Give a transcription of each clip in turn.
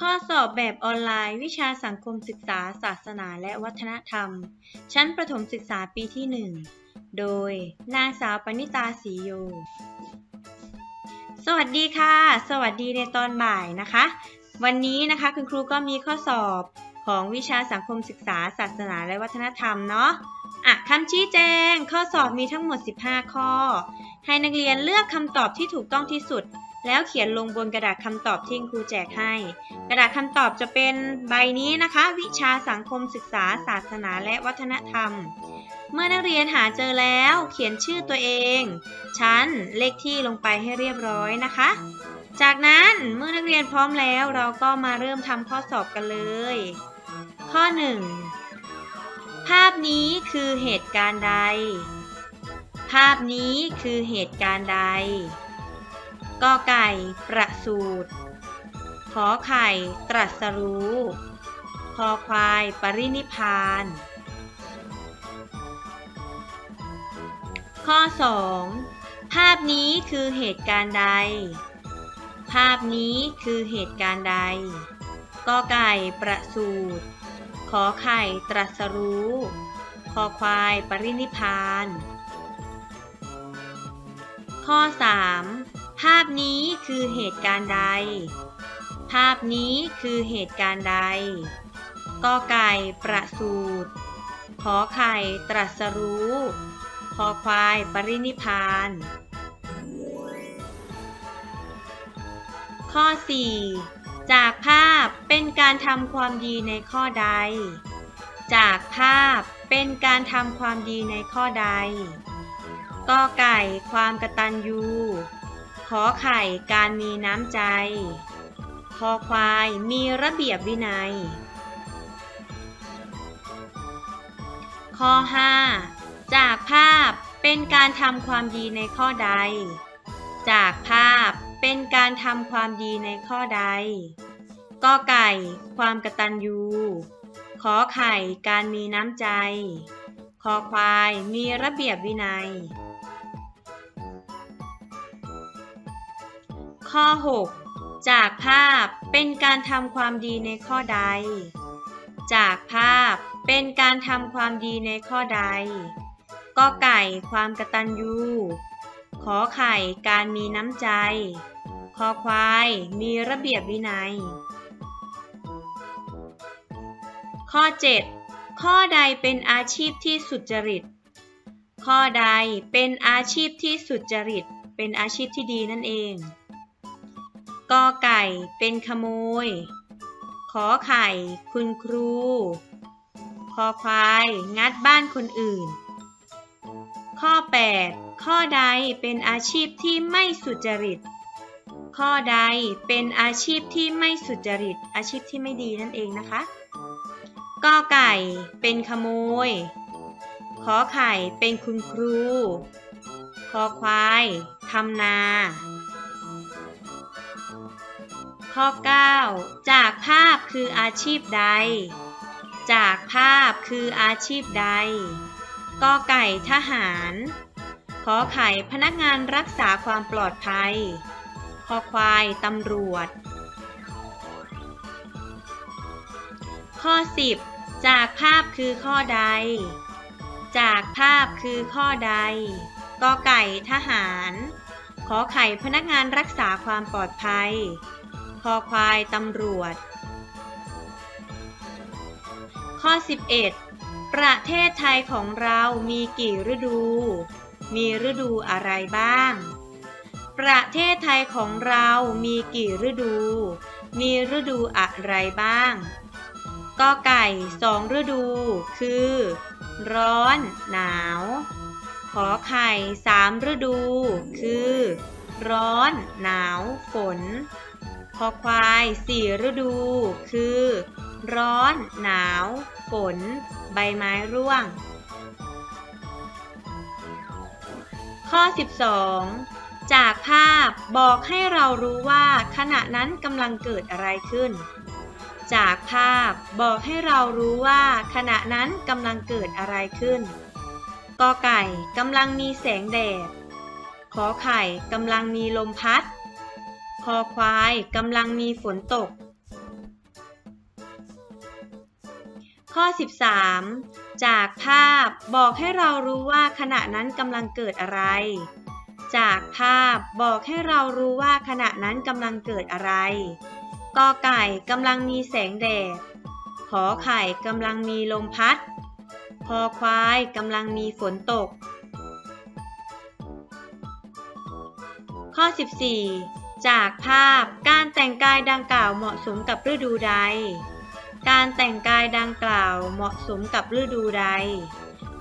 ข้อสอบแบบออนไลน์ วิชาสังคมศึกษา ศาสนาและวัฒนธรรม ชั้นประถมศึกษาปีที่ 1 โดย นางสาวปณิตาศรีโย สวัสดีค่ะ สวัสดีในตอนบ่ายนะคะ วันนี้นะคะคุณครูก็มีข้อสอบของวิชาสังคมศึกษา ศาสนาและวัฒนธรรมเนาะอะคำชี้แจง ข้อสอบมีทั้งหมด 15 ข้อ ให้นักเรียนเลือกคำตอบที่ถูกต้องที่สุด แล้วเขียนลงบนกระดาษคำตอบที่ครูแจกให้ กระดาษคำตอบจะเป็นใบนี้นะคะ วิชาสังคมศึกษา ศาสนาและวัฒนธรรม เมื่อนักเรียนหาเจอแล้วเขียนชื่อตัวเอง ชั้นเลขที่ลงไปให้เรียบร้อยนะคะ จากนั้นเมื่อนักเรียนพร้อมแล้วเราก็มาเริ่มทำข้อสอบกันเลย ข้อ 1 ภาพนี้คือเหตุการณ์ใด ภาพนี้คือเหตุการณ์ใด กอไก่ ประสูตรขอไข่ ตรัสรู้คอควาย ปรินิพาน ข้อ 2 ภาพนี้คือเหตุการณ์ใด ภาพนี้คือเหตุการณ์ใดกอไก่ ประสูตรขอไข่ ตรัสรู้คอควาย ปรินิพพาน ข้อ 3 ภาพนี้คือเหตุการณ์ใด ภาพนี้คือเหตุการณ์ใดกอไก่ประสูตรขอไข่ตรัสรู้คอควายปรินิพาน ข้อ 4 จากภาพเป็นการทำความดีในข้อใด จากภาพเป็นการทำความดีในข้อใดกอไก่ความกตัญญู ขอไข่การมีน้ำใจ คอควายมีระเบียบวินัย ข้อ 5 จากภาพเป็นการทำความดีในข้อใด จากภาพเป็นการทำความดีในข้อใดกอไก่ ความกตัญญู ขอไข่การมีน้ำใจ คอควายมีระเบียบวินัย ข้อ 6 จากภาพเป็นการทำความดีในข้อใด จากภาพเป็นการทำความดีในข้อใดกอไก่ความกตัญญูขอไข่การมีน้ำใจ คอควายมีระเบียบวินัย ข้อ 7 ข้อใดเป็นอาชีพที่สุจริต ข้อใดเป็นอาชีพที่สุจริต เป็นอาชีพที่ดีนั่นเอง กอไก่เป็นขโมย ขอไข่คุณครู คอควายงัดบ้านคนอื่น ข้อ 8 ข้อใดเป็นอาชีพที่ไม่สุจริต ข้อใดเป็นอาชีพที่ไม่สุจริต อาชีพที่ไม่ดีนั่นเองนะคะ กอไก่เป็นขโมย ขอไข่เป็นคุณครู คอควายทำนา ข้อ 9 จากภาพคืออาชีพใด จากภาพคืออาชีพใดกอไก่ทหาร ขอไข่พนักงานรักษาความปลอดภัย คอควายตำรวจ ข้อ 10 จากภาพคือข้อใด จากภาพคือข้อใดกอไก่ทหาร ขอไข่พนักงานรักษาความปลอดภัย คอควายตำรวจ ข้อ 11 ประเทศไทยของเรามีกี่ฤดู มีฤดูอะไรบ้าง ประเทศไทยของเรามีกี่ฤดู มีฤดูอะไรบ้างกอไก่สองฤดู คือ ร้อน หนาว ขอไข่สามฤดู คือ ร้อน หนาว ฝน คอควายสี่ฤดู คือ ร้อน หนาว ฝน ใบไม้ร่วง ข้อ 12 จากภาพบอกให้เรารู้ว่าขณะนั้นกำลังเกิดอะไรขึ้น จากภาพบอกให้เรารู้ว่าขณะนั้นกำลังเกิดอะไรขึ้นกอไก่กำลังมีแสงแดด ขอไข่กำลังมีลมพัด คอควายกำลังมีฝนตก ข้อ 13 จากภาพบอกให้เรารู้ว่าขณะนั้นกำลังเกิดอะไร จากภาพบอกให้เรารู้ว่าขณะนั้นกำลังเกิดอะไรกอไก่กำลังมีแสงแดด ขอไข่กำลังมีลมพัด คอควายกำลังมีฝนตก ข้อ 14 จากภาพการแต่งกายดังกล่าวเหมาะสมกับฤดูใด การแต่งกายดังกล่าวเหมาะสมกับฤดูใด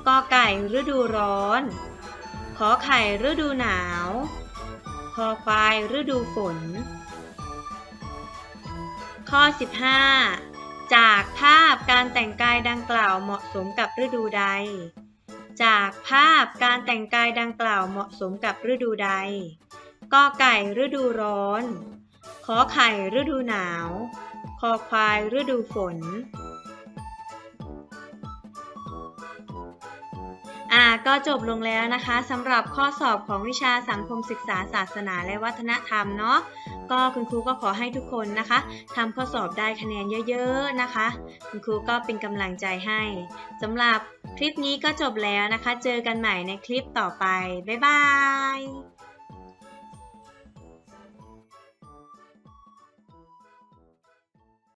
กอไก่ฤดูร้อน ขอไข่ฤดูหนาวคอควายฤดูฝน ข้อ 15 จากภาพการแต่งกายดังกล่าวเหมาะสมกับฤดูใด จากภาพการแต่งกายดังกล่าวเหมาะสมกับฤดูใด กอไก่ฤดูร้อน ขอไข่ฤดูหนาว คอควายฤดูฝน อ่าก็จบลงแล้วนะคะสำหรับข้อสอบของวิชาสังคมศึกษาศาสนาและวัฒนธรรมเนาะก็คุณครูก็ขอให้ทุกคนนะคะทำข้อสอบได้คะแนนเยอะๆนะคะ คุณครูก็เป็นกำลังใจให้สำหรับคลิปนี้ก็จบแล้วนะคะ เจอกันใหม่ในคลิปต่อไป บ๊ายบาย